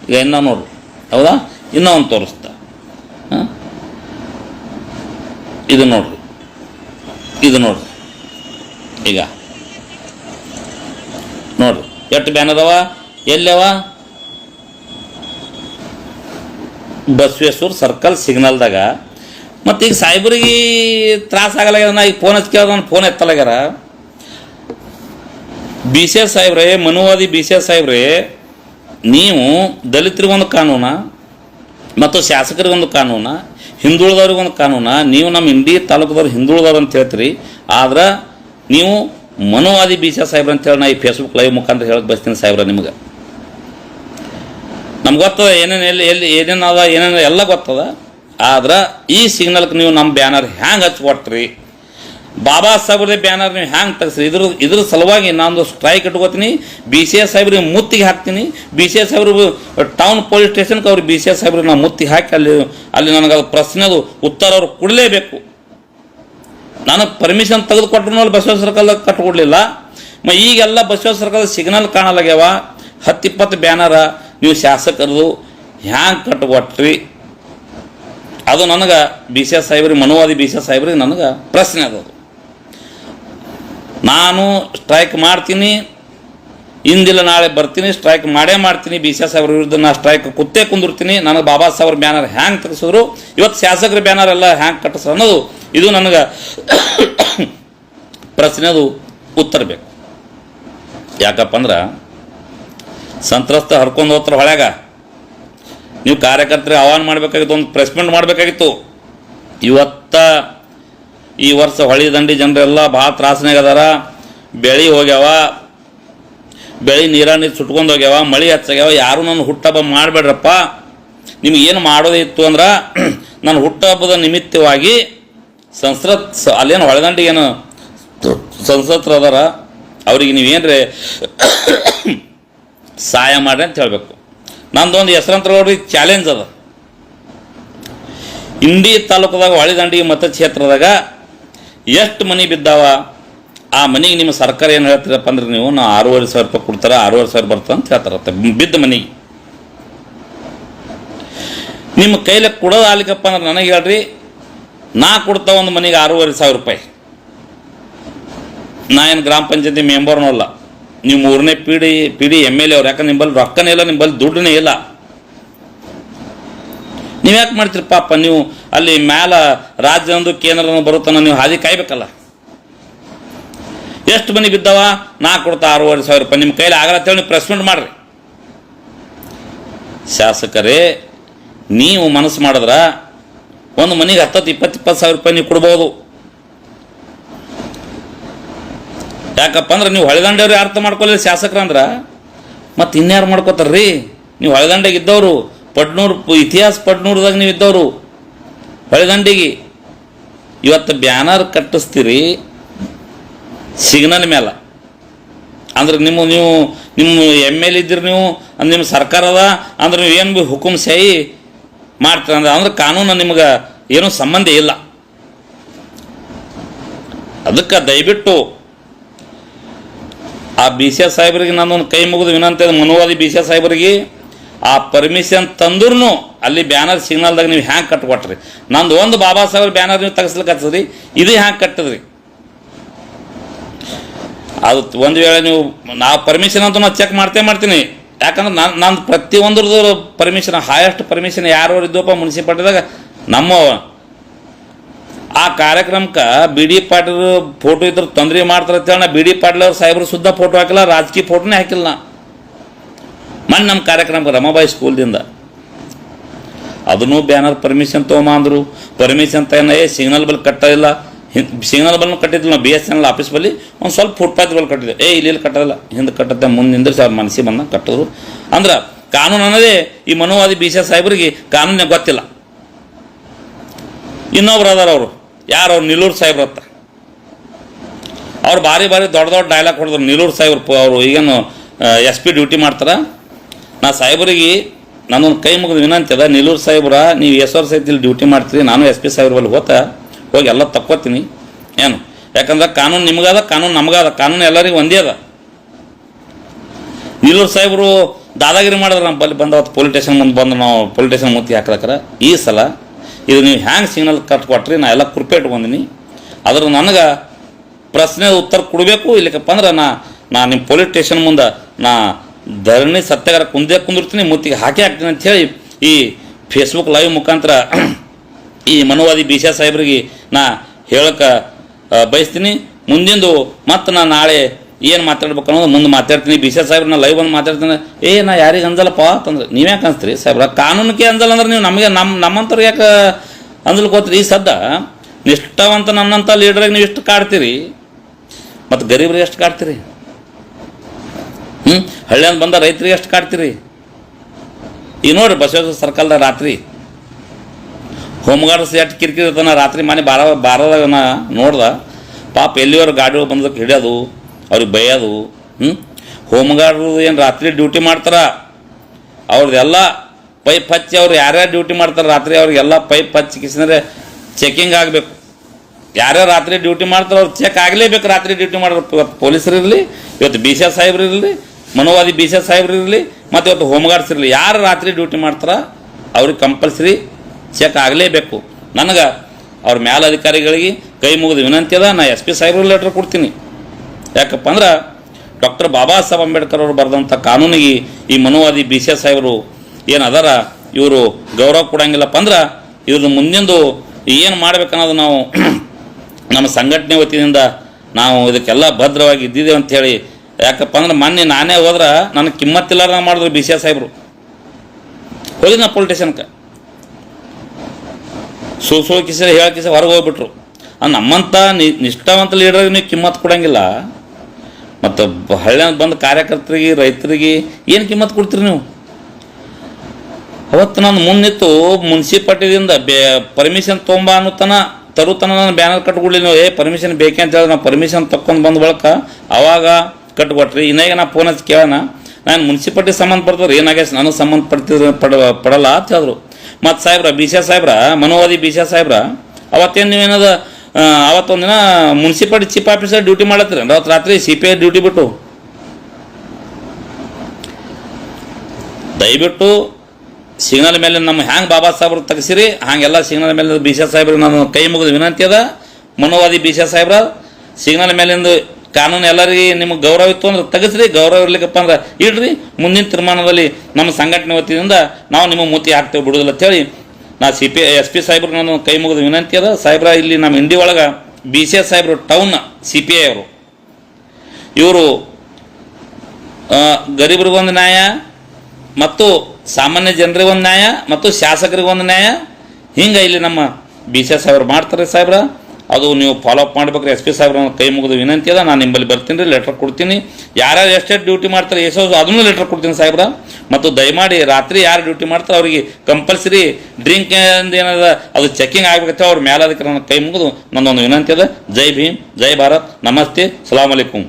ಈಗ ಇನ್ನೂ ನೋಡ್ರಿ. ಹೌದಾ? ಇನ್ನೂ ಒಂದು ತೋರಿಸ್ತ. ಇದು ನೋಡ್ರಿ. ಇದು ನೋಡ್ರಿ. ಈಗ. ನೋಡ್ರಿ. ಎಷ್ಟು ಬ್ಯಾನ್ ಅದಾವ? ಎಲ್ಲವ? ಬಸವೇಶ್ವರ ಸರ್ಕಲ್ ಸಿಗ್ನಲ್ದಾಗ. ಮತ್ತು ಈಗ ಸಾಹೇಬ್ರಿಗೆ ತ್ರಾಸ ಆಗಲಾಗ್ಯದ ನಾ ಈಗ ಫೋನ್ ಹಚ್ಚಿ ಕೇಳ್ದ ಫೋನ್ ಎತ್ತಲಾಗ್ಯಾರ ಬಿ ಸಿ ಎಸ್ ಸಾಹೇಬ್ರೆ, ಮನುವಾದಿ ಬಿ ಸಿ ಎಸ್ ಸಾಹೇಬ್ರೆ ನೀವು ದಲಿತರಿಗೊಂದು ಕಾನೂನ ಮತ್ತು ಶಾಸಕರಿಗೊಂದು ಕಾನೂನ, ಹಿಂದುಳಿದವ್ರಿಗೊಂದು ಕಾನೂನ, ನೀವು ನಮ್ಮ ಇಂಡಿ ತಾಲೂಕದವ್ರು ಹಿಂದುಳಿದವ್ರು ಅಂತ ಹೇಳ್ತೀರಿ, ಆದ್ರೆ ನೀವು ಮನುವಾದಿ ಬಿ ಸಿ ಎಸ್ ಸಾಹೇಬ್ರ ಅಂತೇಳಿ ನಾ ಈ ಫೇಸ್ಬುಕ್ ಲೈವ್ ಮುಖಾಂತರ ಹೇಳಕ್ ಬಯಸ್ತೀನಿ ಸಾಹೇಬ್ರ ನಿಮ್ಗೆ. ನಮ್ಗೆ ಗೊತ್ತದ ಏನೇನು ಎಲ್ಲಿ ಎಲ್ಲಿ, ಏನೇನು ಅದ, ಏನೇನು ಎಲ್ಲ ಗೊತ್ತದ, ಆದ್ರೆ ಈ ಸಿಗ್ನಲ್ಗೆ ನೀವು ನಮ್ಮ ಬ್ಯಾನರ್ ಹ್ಯಾಂಗೆ ಹಚ್ಕೊಟ್ರಿ ಬಾಬಾ ಸಾಹೇಬ್ರದೇ ಬ್ಯಾನರ್ ನೀವು ಹ್ಯಾಂಗೆ ತೆಗ್ಸ್ರಿ ಇದ್ರ ಇದ್ರ ಸಲುವಾಗಿ ನಾನು ಸ್ಟ್ರೈಕ್ ಇಟ್ಕೋತೀನಿ. ಬಿ ಸಿ ಎಸ್ ಸಾಹೇಬ್ರಿಗೆ ಮುತ್ತಿಗೆ ಹಾಕ್ತೀನಿ. ಬಿ ಸಿ ಎಸ್ ಸಾಹೇಬ್ರು ಟೌನ್ ಪೊಲೀಸ್ ಸ್ಟೇಷನ್ಗೆ ಅವ್ರು ಬಿ ಸಿ ಎಸ್ ಸಾಹೇಬ್ರಿಗೆ ನಾನು ಮುತ್ತಿಗೆ ಹಾಕಿ ಅಲ್ಲಿ ಅಲ್ಲಿ ನನಗೆ ಅದು ಪ್ರಶ್ನೆದು ಉತ್ತರ ಅವ್ರು ಕೊಡಲೇಬೇಕು. ನಾನು ಪರ್ಮಿಷನ್ ತೆಗೆದುಕೊಟ್ರು ಅಲ್ಲಿ ಬಸವ ಸರ್ಕಲ್ ಕಟ್ಕೊಡ್ಲಿಲ್ಲ. ಮ ಈಗೆಲ್ಲ ಬಸವ ಸರ್ಕಲ್ ಸಿಗ್ನಲ್ ಕಾಣಲಾಗ್ಯಾವ. ಹತ್ತಿಪ್ಪತ್ತು ಬ್ಯಾನರ ನೀವು ಶಾಸಕರದು ಹ್ಯಾಂಗೆ ಕಟ್ಕೊಟ್ರಿ? ಅದು ನನಗೆ ಬಿ ಸಿ ಎಸ್ ಸಾಹೇಬ್ರಿಗೆ, ಮನುವಾದಿ ಬಿ ಸಿ ಎಸ್ ಸಾಹೇಬ್ರಿಗೆ ನನಗೆ ಪ್ರಶ್ನೆ ಅದು. ನಾನು ಸ್ಟ್ರೈಕ್ ಮಾಡ್ತೀನಿ, ಇಂದಿಲ್ಲ ನಾಳೆ ಬರ್ತೀನಿ ಸ್ಟ್ರೈಕ್ ಮಾಡೇ ಮಾಡ್ತೀನಿ, ಬಿ ಸಿ ಎಸ್ ಸಾಹೇಬ್ರ ವಿರುದ್ಧ ನಾನು ಸ್ಟ್ರೈಕ್ ಕುತ್ತೇ ಕುಂದಿರ್ತೀನಿ, ನನಗೆ ಬಾಬಾ ಸಾಹೇಬ್ರ ಬ್ಯಾನರ್ ಹ್ಯಾಂಗೆ ತೆಗೆಸಿದ್ರು ಇವತ್ತು ಶಾಸಕರ ಬ್ಯಾನರ್ ಎಲ್ಲ ಹ್ಯಾಂಗೆ ಕಟ್ಟಿಸ್ರು ಅನ್ನೋದು, ಇದು ನನಗೆ ಪ್ರಶ್ನೆದು ಉತ್ತರ ಬೇಕು. ಯಾಕಪ್ಪ ಅಂದ್ರೆ, ಸಂತ್ರಸ್ತ ಹರ್ಕೊಂಡು ಹೋತ್ರ ಹೊಳ್ಯಾಗ, ನೀವು ಕಾರ್ಯಕರ್ತರಿಗೆ ಆಹ್ವಾನ ಮಾಡಬೇಕಾಗಿತ್ತು, ಒಂದು ಪ್ರೆಸ್ಮೆಂಟ್ ಮಾಡಬೇಕಾಗಿತ್ತು. ಇವತ್ತ ಈ ವರ್ಷ ಹೊಳಿ ದಂಡಿ ಜನರೆಲ್ಲ ಭಾಳ ತ್ರಾಸನಾಗ ಅದಾರ. ಬೆಳೆ ಹೋಗ್ಯಾವ, ಬೆಳೆ ನೀರಾಗಿ ನೀರು ಸುಟ್ಕೊಂಡು ಹೋಗ್ಯಾವ, ಮಳೆ ಹಚ್ಚಾಗ್ಯಾವ, ಯಾರು ನನ್ನ ಹುಟ್ಟಹಬ್ಬ ಮಾಡಬೇಡ್ರಪ್ಪ. ನಿಮ್ಗೆ ಏನು ಮಾಡೋದಿತ್ತು ಅಂದ್ರೆ, ನನ್ನ ಹುಟ್ಟಹಬ್ಬದ ನಿಮಿತ್ತವಾಗಿ ಸಂಸ್ಕೃತ್ ಅಲ್ಲೇನು ಹೊಳೆದಂಡಿಗೇನು ಸಂಸತ್ರು ಅದಾರ. ಅವ್ರಿಗೆ ನೀವೇನ್ರಿ ಸಹಾಯ ಮಾಡ್ರಿ ಅಂತ ಹೇಳಬೇಕು. ನಂದೊಂದು ಹೆಸರಂತರವ್ರಿಗೆ ಚಾಲೆಂಜ್ ಅದ. ಇಂಡಿ ತಾಲೂಕದಾಗ ಹೊಳೆದಂಡಿ ಮತಕ್ಷೇತ್ರದಾಗ ಎಷ್ಟು ಮನೆ ಬಿದ್ದಾವ? ಆ ಮನೆಗೆ ನಿಮ್ಮ ಸರ್ಕಾರ ಏನು ಹೇಳ್ತೀರಪ್ಪ ಅಂದ್ರೆ ನೀವು ನಾ ಆರೂವರೆ ಸಾವಿರ ರೂಪಾಯಿ ಕೊಡ್ತಾರೆ, ಆರೂವರೆ ಸಾವಿರ ಬರ್ತದೆ ಅಂತ ಹೇಳ್ತಾರತ್ತೆ, ಬಿದ್ದ ಮನೆಗೆ ನಿಮ್ಮ ಕೈಲಿ ಕೊಡೋದು ಆಲಿಕಪ್ಪ ಅಂದ್ರೆ ನನಗೆ ಹೇಳ್ರಿ, ನಾ ಕೊಡ್ತಾ ಒಂದು ಮನೆಗೆ ಆರೂವರೆ ಸಾವಿರ ರೂಪಾಯಿ. ನಾ ಏನು ಗ್ರಾಮ ಪಂಚಾಯತಿ ಮೆಂಬರ್ನೂ ಅಲ್ಲ ನೀವು ಮೂರನೇ ಪೀಡಿ ಡಿ ಎಂ ಎಲ್ ಎ ಅವ್ರು, ಯಾಕಂದ್ರೆ ನಿಂಬಲ್ಲಿ ರೊಕ್ಕನೇ ಇಲ್ಲ, ನಿಂಬಲ್ಲಿ ದುಡ್ಡನೇ ಇಲ್ಲ. ನೀವು ಯಾಕೆ ಮಾಡ್ತೀರಿ ಪಾಪ? ನೀವು ಅಲ್ಲಿ ಮ್ಯಾಲ ಒಂದು ಕೇಂದ್ರ ಬರುತ್ತಾನ ನೀವು ಹಾದಿ ಕಾಯ್ಬೇಕಲ್ಲ? ಎಷ್ಟು ಮನೆ ಬಿದ್ದವ? ನಾ ಕೊಡ್ತಾ ಆರೂವರೆ ಸಾವಿರ ರೂಪಾಯಿ. ನಿಮ್ಮ ಕೈಲಿ ಆಗಲ್ಲ ಅಂತೇಳಿ ನೀವು ಪ್ರೆಸ್ಮೆಂಟ್ ಮಾಡ್ರಿ. ಶಾಸಕರೇ, ನೀವು ಮನಸ್ಸು ಮಾಡಿದ್ರ ಒಂದು ಮನೆಗೆ ಹತ್ತತ್ತು, ಇಪ್ಪತ್ತು ಇಪ್ಪತ್ತು ಸಾವಿರ ರೂಪಾಯಿ ನೀವು ಕೊಡ್ಬೋದು. ಯಾಕಪ್ಪ ಅಂದ್ರೆ ನೀವು ಹೊಳೆದಂಡೆಯವ್ರು ಅರ್ಥ ಮಾಡ್ಕೊಳ್ಳಿ ಶಾಸಕರಂದ್ರೆ? ಮತ್ತೆ ಇನ್ಯಾರು ಮಾಡ್ಕೋತಾರ್ರಿ? ನೀವು ಹೊಳೆದಂಡೆಗೆ ಇದ್ದವರು ಪಡ್ನೂರು ಪ- ಇತಿಹಾಸ ಪಟ್ನೂರ್ದಾಗ ನೀವು ಇದ್ದವರು ಹೊಳೆದಂಡಿಗೆ ಇವತ್ತು ಬ್ಯಾನರ್ ಕಟ್ಟಿಸ್ತೀರಿ, ಸಿಗ್ನಲ್ ಮೇಲೆ ಅಂದ್ರೆ ನಿಮ್ಮ, ನೀವು, ನಿಮ್ಮ ಎಂ ಎಲ್ ಇದ್ದೀರಿ ನೀವು, ಅಂದ್ರೆ ನಿಮ್ಮ ಸರ್ಕಾರ ಅದ, ಅಂದ್ರೆ ನೀವು ಏನು ಬಿ ಹುಕುಮ್ ಶಾಹಿ ಮಾಡ್ತೀರ ಅಂದ್ರೆ ಅಂದ್ರೆ ಕಾನೂನು ನಿಮ್ಗೆ ಏನೂ ಸಂಬಂಧ ಇಲ್ಲ. ಅದಕ್ಕೆ ದಯವಿಟ್ಟು ಆ ಬಿ ಸಿ ಎಸ್ ಸಾಹೇಬರಿಗೆ ನಾನೊಂದು ಕೈ ಮುಗಿದು ವಿನಂತಿ, ಮನುವಾದಿ ಬಿ ಸಿ ಎಸ್ ಸಾಹೇಬರಿಗೆ ಆ ಪರ್ಮಿಷನ್ ತಂದ್ರೂ ಅಲ್ಲಿ ಬ್ಯಾನರ್ ಸಿಗ್ನಲ್ದಾಗ ನೀವು ಹ್ಯಾಂಗೆ ಕಟ್ಕೊಟ್ರಿ? ನಂದು ಒಂದು ಬಾಬಾ ಸಾಹೇಬ್ರ ಬ್ಯಾನರ್ ನೀವು ತೆಗೆಸ್ಲಿಕ್ಕೆ ಇದು ಹ್ಯಾಂಗೆ ಕಟ್ಟದ್ರಿ? ಅದು ಒಂದು ವೇಳೆ ನೀವು ನಾವು ಪರ್ಮಿಷನ್ ಅಂತ ನಾನು ಚೆಕ್ ಮಾಡ್ತೇ ಮಾಡ್ತೀನಿ. ಯಾಕಂದ್ರೆ ನಾನು ನಂದು ಪ್ರತಿಯೊಂದ್ರದ್ದು ಪರ್ಮಿಷನ್ ಹೈಯೆಸ್ಟ್ ಪರ್ಮಿಷನ್ ಯಾರು ಇದ್ದಪ್ಪ ಮುನ್ಸಿಪಾಲ್ಟಿದಾಗ ನಮ್ಮ ಆ ಕಾರ್ಯಕ್ರಮಕ್ಕೆ ಬಿ ಡಿ ಪಾಟೀಲ್ ಫೋಟೋ ಇದ್ರೆ ತೊಂದರೆ ಮಾಡ್ತಾರೆ ಅಂತೇಳಿ ನಾ ಬಿ ಡಿ ಪಾಟೀಲ್ ಅವ್ರ ಸಾಹೇಬ್ರು ಸುದ್ದ ಫೋಟೋ ಹಾಕಿಲ್ಲ, ರಾಜಕೀಯ ಫೋಟೋನೇ ಹಾಕಿಲ್ಲ ನಾ. ಮೊನ್ನೆ ನಮ್ಮ ಕಾರ್ಯಕ್ರಮಕ್ಕೆ ರಮಾಬಾಯಿ ಸ್ಕೂಲ್ದಿಂದ. ಅದನ್ನು ಬ್ಯಾನರ್ ಪರ್ಮಿಷನ್ ತೊಗೊಂಬಂದ್ರು. ಪರ್ಮಿಷನ್ ತಗೊಂಡ ಏ ಸಿಗ್ನಲ್ ಬಲ್ ಕಟ್ಟಿಲ್ಲ ಸಿಗ್ನಲ್ ಬಲ್ ಕಟ್ಟಿದ್ದಿಲ್ಲ ನಾವು B S N L office ಬಲ್ಲಿ ಒಂದು ಸ್ವಲ್ಪ ಫುಟ್ಪಾತ್ ಬಲ್ ಕಟ್ಟಿದ್ದೆ ಏ, ಇಲ್ಲಿ ಕಟ್ಟೋದಿಲ್ಲ ಹಿಂದೆ ಕಟ್ಟತ್ತೆ, ಮುಂದೆ ನಿಂದ್ರೆ ಅವ್ರ ಮನಸ್ಸಿಗೆ ಬಂದ ಕಟ್ಟಿದ್ರು. ಅಂದ್ರೆ ಕಾನೂನು ಅನ್ನೋದೇ ಈ ಮನುವಾದಿ ಬಿ ಸಿ ಎಸ್ ಸಾಹೇಬ್ರಿಗೆ ಕಾನೂನೇ ಗೊತ್ತಿಲ್ಲ. ಇನ್ನೊಬ್ರು ಅದಾರ ಅವರು. ಯಾರು ಅವ್ರು? ನಿಲೂರು ಸಾಹೇಬ್ರ ಹತ್ತ ಅವ್ರು ಭಾರಿ ಭಾರಿ ದೊಡ್ಡ ದೊಡ್ಡ ಡೈಲಾಗ್ ಹೊಡೆದ್ರು. ನಿಲೂರು ಸಾಹೇಬ್ರು ಅವರು ಈಗೇನು ಎಸ್ ಪಿ ಡ್ಯೂಟಿ ಮಾಡ್ತಾರ. ನಾ ಸಾಹೇಬರಿಗೆ ನಾನೊಂದು ಕೈ ಮುಗಿದ ವಿನಂತಿ ಅದ, ನಿಲೂರು ಸಾಹೇಬ್ರ, ನೀವು ಎಸ್ ವರ್ಷ ಐತಿ ಡ್ಯೂಟಿ ಮಾಡ್ತೀರಿ ನಾನು ಎಸ್ ಪಿ ಸಾಹೇಬ್ರ ಬಲ್ಲಿ ಹೋತ, ಹೋಗಿ ಎಲ್ಲ ತಕ್ಕೋತೀನಿ. ಏನು? ಯಾಕಂದ್ರೆ ಕಾನೂನು ನಿಮಗದ ಕಾನೂನು ನಮಗಾದ ಕಾನೂನು ಎಲ್ಲರಿಗೂ ಒಂದೇ ಅದ. ನಿಲೂರು ಸಾಹೇಬರು ದಾದಾಗಿರಿ ಮಾಡಿದ್ರೆ ನಮ್ಮ ಬಲ್ಲಿ ಬಂದ ಪೊಲೀಸ್ ಸ್ಟೇಷನ್ ಮುಂದೆ ಬಂದು ನಾವು ಪೊಲೀಸ್ ಸ್ಟೇಷನ್ ಮುತ್ತಿ ಹಾಕ್ಲಕ್ಕಾರ ಈ ಸಲ ಇದು ನೀವು ಹ್ಯಾಂಗೆ ಸಿಗ್ನಲ್ ಕಟ್ ಕೊಟ್ರಿ ನಾ ಎಲ್ಲ ಕುರ್ಪೆ ಇಟ್ಕೊಂಡಿನಿ ಆದ್ರೆ ನನಗೆ ಪ್ರಶ್ನೆ ಉತ್ತರ ಕೊಡಬೇಕು ಇಲ್ಲಕ್ಕಪ್ಪ ಅಂದ್ರೆ ನಾ ನಾ ನಿಮ್ಮ ಪೊಲೀಸ್ ಸ್ಟೇಷನ್ ಮುಂದೆ ನಾ ಧರಣಿ ಸತ್ಯಾಗ್ರಹ ಕುಂದೇ ಕುಂದಿರ್ತೀನಿ ಮುತ್ತಿಗೆ ಹಾಕಿ ಹಾಕ್ತೀನಿ ಹೇಳಿ ಈ ಫೇಸ್ಬುಕ್ ಲೈವ್ ಮುಖಾಂತರ ಈ ಮನುವಾದಿ ಬಿ ಸಿ ಸಾಹೇಬ್ರಿಗೆ ನಾ ಹೇಳಕ್ಕೆ ಬಯಸ್ತೀನಿ. ಮುಂದಿಂದು ಮತ್ತು ನಾ ನಾಳೆ ಏನು ಮಾತಾಡ್ಬೇಕು ಅನ್ನೋದು ಮುಂದೆ ಮಾತಾಡ್ತೀನಿ. ಬಿ ಸಿ ಸಾಹೇಬ್ರನ್ನ ಲೈವ್ ಬಂದು ಮಾತಾಡ್ತೀನಿ. ಏ, ನಾ ಯಾರಿಗೆ ಅಂಜಲ್ಲಪ್ಪ ಅಂತಂದ್ರೆ ನೀವ್ಯಾಕೆ ಅನ್ಸ್ತೀರಿ ಸಾಹೇಬ್ರ? ಕಾನೂನಿಗೆ ಅಂಜಲ್ಲ ಅಂದ್ರೆ ನೀವು ನಮಗೆ ನಮ್ಮ ನಮ್ಮಂಥವ್ರು ಯಾಕೆ ಅಂಜಲ್ಕೋತ್ರಿ ಈ ಸದ್ದ ನಿಷ್ಠಾವಂತ ನನ್ನಂಥ ಲೀಡ್ರಿಗೆ ನೀವು ಇಷ್ಟು ಕಾಡ್ತೀರಿ? ಮತ್ತು ಗರೀಬ್ರಿಗೆ ಎಷ್ಟು ಕಾಡ್ತೀರಿ? ಹ್ಞೂ ಹಳ್ಳಿಯಿಂದ ಬಂದ ರೈತರಿಗೆ ಎಷ್ಟು ಕಾಡ್ತೀರಿ ಈಗ ನೋಡ್ರಿ ಬಸವೇಶ್ವರ ಸರ್ಕಲ್ದಾಗ ರಾತ್ರಿ. ಹೋಮ್ಗಾರ್ಡ್ಸ್ ಎಷ್ಟು ಕಿರಿಕಿರಿ ಇರ್ತಾನ, ರಾತ್ರಿ ಮನೆ ಬಾರ ಬಾರದಾಗ ನಾ ನೋಡ್ದ, ಪಾಪ ಎಲ್ಲಿಯವ್ರು ಗಾಡಿ ಬಂದಕ್ಕೆ ಹಿಡಿಯೋದು, ಅವ್ರಿಗೆ ಬೈಯೋದು ಹ್ಞೂ ಹೋಮ್ಗಾರ್ಡ್ರು ಏನು ರಾತ್ರಿ ಡ್ಯೂಟಿ ಮಾಡ್ತಾರ? ಅವ್ರದ್ದೆಲ್ಲ ಪೈಪ್ ಹಚ್ಚಿ ಅವ್ರು ಯಾರ್ಯಾರು ಡ್ಯೂಟಿ ಮಾಡ್ತಾರೆ ರಾತ್ರಿ ಅವ್ರಿಗೆಲ್ಲ ಪೈಪ್ ಹಚ್ಚಿ ಕಿಸಿದ್ರೆ ಚೆಕಿಂಗ್ ಆಗಬೇಕು. ಯಾರ್ಯಾರು ರಾತ್ರಿ ಡ್ಯೂಟಿ ಮಾಡ್ತಾರೆ ಅವ್ರು ಚೆಕ್ ಆಗಲೇಬೇಕು ರಾತ್ರಿ ಡ್ಯೂಟಿ ಮಾಡೋರು ಪೊಲೀಸರು ಇರಲಿ ಇವತ್ತು ಬಿ ಸಿ ಎಸ್ ಸಾಹೇಬ್ರು ಇರಲಿ ಮನೋವಾದಿ ಬಿ ಸಿ ಸಾಹೇಬ್ರು ಇರಲಿ, ಮತ್ತು ಇವತ್ತು ಹೋಮ್ಗಾರ್ಡ್ಸ್ ಇರಲಿ, ಯಾರು ರಾತ್ರಿ ಡ್ಯೂಟಿ ಮಾಡ್ತಾರ, ಅವ್ರಿಗೆ ಕಂಪಲ್ಸರಿ ಚೆಕ್ ಆಗಲೇಬೇಕು. ನನಗೆ ಅವ್ರ ಮ್ಯಾಲ ಅಧಿಕಾರಿಗಳಿಗೆ ಕೈ ಮುಗಿದ ವಿನಂತಿ ಅದ, ನಾ ಎಸ್ ಪಿ ಸಾಹೇಬ್ರು ಲೆಟ್ರ್ ಕೊಡ್ತೀನಿ. ಯಾಕಪ್ಪ ಅಂದ್ರೆ, ಡಾಕ್ಟರ್ ಬಾಬಾ ಸಾಹೇಬ್ ಅಂಬೇಡ್ಕರ್ ಅವರು ಬರೆದಂಥ ಕಾನೂನಿಗೆ ಈ ಮನೋವಾದಿ ಬಿ ಸಿ ಎಸ್ ಸಾಹೇಬರು ಏನು ಅದರ, ಇವರು ಗೌರವ ಕೊಡಂಗಿಲ್ಲಪ್ಪ ಅಂದ್ರೆ ಇವ್ರದ್ದು ಮುಂದಿಂದು ಏನು ಮಾಡ್ಬೇಕನ್ನೋದು ನಾವು, ನಮ್ಮ ಸಂಘಟನೆ ವತಿಯಿಂದ ನಾವು ಇದಕ್ಕೆಲ್ಲ ಭದ್ರವಾಗಿ ಇದ್ದಿದ್ದೇವೆ ಅಂಥೇಳಿ ಯಾಕಪ್ಪ ಅಂದ್ರೆ ಮೊನ್ನೆ ನಾನೇ ಹೋದ್ರೆ ನನಗೆ ಕಿಮ್ಮತ್ತಿಲ್ಲಾರ ಮಾಡಿದ್ರು ಬಿ ಸಿ ಎಸ್ ಸಾಹೇಬ್ರು. ಹೋಗಿ ನಾ ಪೊಲೀಸ್ ಸ್ಟೇಷನ್ಗೆ ಸುಳ್ ಸುಳ್ ಕಿಸ, ಹೇಳ, ಕಿಸ ಹೊರಗೆ ಹೋಗ್ಬಿಟ್ರು. ನಮ್ಮಂಥ ನಿ, ನಿಷ್ಠಾವಂತ ಲೀಡರ್ಗೆ ನೀವು ಕಿಮ್ಮತ್ತು ಕೊಡಂಗಿಲ್ಲ. ಮತ್ತು ಹಳ್ಳಿ ಬಂದ ಕಾರ್ಯಕರ್ತರಿಗೆ, ರೈತರಿಗೆ ಏನು ಕಿಮ್ಮತ್ತು ಕೊಡ್ತೀರಿ ನೀವು? ಅವತ್ತು ನಾನು ಮುನ್ನಿತ್ತು ಮುನ್ಸಿಪಾಲ್ಟಿದಿಂದ ಬೇ ಪರ್ಮಿಷನ್ ತೊಂಬ ಅನ್ನೋತನ ತರುತನ ನಾನು ಬ್ಯಾನರ್ ಕಟ್ಕೊಳ್ಳಿ ನೀವು ಏ ಪರ್ಮಿಷನ್ ಬೇಕೆ ಅಂತ ಹೇಳಿದ್ರೆ. ನಾವು ಪರ್ಮಿಷನ್ ತಕ್ಕೊಂಡು ಬಂದ ಬಳಕ ಅವಾಗ ಕಟ್ಕೊಟ್ರಿ ಇನ್ನೇಗ ನಾ ಫೋನ್ ಹಚ್ಚಿ ಕೇಳೋಣ. ನಾನು ಮುನ್ಸಿಪಾಲ್ಟಿ ಸಂಬಂಧ ಪಡ್ತಾರೆ ಏನಾಗ್ಯಾಸ ನಾನು ಸಂಬಂಧ ಪಡ್ತಿದ್ರು ಪಡ, ಪಡಲ್ಲ ಅಂತ ಹೇಳಿದ್ರು. ಮತ್ತು ಸಾಹೇಬ್ರ, ಬಿ ಸಿ ಸಾಹೇಬ್ರ, ಮನೋವಾದಿ ಬಿ ಸಿ ಸಾಹೇಬ್ರ, ಅವತ್ತೇನು ನೀವೇನದ ಅವತ್ತೊಂದಿನ ಮುನ್ಸಿಪಾಲ್ಟಿ ಚೀಫ್ ಆಫೀಸರ್ ಡ್ಯೂಟಿ ಮಾಡತ್ತೀರ ಅವತ್ತು ರಾತ್ರಿ ಸಿ ಪಿ ಐ ಡ್ಯೂಟಿ ಬಿಟ್ಟು. ದಯವಿಟ್ಟು ಸಿಗ್ನಲ್ ಮೇಲೆ ನಮ್ಮ ಹ್ಯಾಂಗೆ ಬಾಬಾ ಸಾಹೇಬ್ರು ತೆಗೆಸಿರಿ, ಹಾಗೆಲ್ಲ ಸಿಗ್ನಲ್ ಮೇಲೆ ಬಿ ಸಿ ಸಾಹೇಬ್ರು ನಾನು ಕೈ ಮುಗಿದು ವಿನಂತಿ ಅದ. ಮನೋವಾದಿ ಬಿ ಸಿ ಸಾಹೇಬ್ರ ಸಿಗ್ನಲ್ ಮೇಲಿಂದ ಕಾನೂನು ಎಲ್ಲರಿಗೆ ನಿಮಗೆ ಗೌರವ ಇತ್ತು ಅಂದ್ರೆ ತೆಗೆಸ್ರಿ ಗೌರವ ಇರ್ಲಿಕ್ಕಪ್ಪ ಅಂದ್ರೆ ಇಡ್ರಿ. ಮುಂದಿನ ತೀರ್ಮಾನದಲ್ಲಿ ನಮ್ಮ ಸಂಘಟನೆ ವತಿಯಿಂದ ನಾವು ನಿಮ್ಮ ಮೂತಿ ಹಾಕ್ತೇವೆ ಬಿಡುದಿಲ್ಲ ಅಂತೇಳಿ ನಾ ಸಿ ಪಿ ಎಸ್ ಪಿ ಸಾಹೇಬ್ರು ನಾನು ಕೈ ಮುಗಿದ ವಿನಂತಿ ಅದ. ಸಾಹೇಬ್ರ, ಇಲ್ಲಿ ನಮ್ಮ ಇಂಡಿ ಒಳಗೆ ಬಿ ಸಿ ಎಸ್ ಸಾಹೇಬ್ರು ಟೌನ್ ಸಿ ಪಿ ಐ ಅವರು. ಇವರು ಗರೀಬರಿಗೊಂದು ನ್ಯಾಯ ಮತ್ತು ಸಾಮಾನ್ಯ ಜನರಿಗೆ ಒಂದು ನ್ಯಾಯ ಮತ್ತು ಶಾಸಕರಿಗೆ ಒಂದು ನ್ಯಾಯ. ಹಿಂಗೆ ಇಲ್ಲಿ ನಮ್ಮ ಬಿ ಸಿ ಎಸ್ ಸಾಹೇಬ್ರು ಮಾಡ್ತಾರೆ ಸಾಹೇಬ್ರ. ಅದು ನೀವು ಫಾಲೋ ಅಪ್ ಎಸ್ ಪಿ ಸಾಹೇಬ್ರ ಕೈ ಮುಗಿದು ವಿನಂತಿ ಅದ, ನಾನು ನಿಮ್ಮಲ್ಲಿ ಬರ್ತೀನಿ ರೀ ಲೆಟ್ರ್ ಕೊಡ್ತೀನಿ. ಯಾರ್ಯಾರು ಎಷ್ಟೆಷ್ಟು ಡ್ಯೂಟಿ ಮಾಡ್ತಾರೆ ಎಷ್ಟೋ ಅದನ್ನು ಲೆಟ್ರ್ ಕೊಡ್ತೀನಿ ಸಾಹೇಬ್ರ. ಮತ್ತು ದಯಮಾಡಿ ರಾತ್ರಿ ಯಾರು ಡ್ಯೂಟಿ ಮಾಡ್ತಾರೆ, ಅವರಿಗೆ ಕಂಪಲ್ಸರಿ ಡ್ರಿಂಕ್ ಏನದ, ಅದು ಚೆಕಿಂಗ್ ಆಗ್ಬೇಕಂತ ಅವ್ರ ಮೇಲಾದಕ್ಕೆ ನನ್ನ ಕೈ ಮುಗಿದು ನನ್ನೊಂದು ವಿನಂತಿ ಅದ. ಜೈ ಭೀಮ್, ಜೈ ಭಾರತ್, ನಮಸ್ತೆ, ಸಲಾಮ್ ಅಲೈಕುಮ್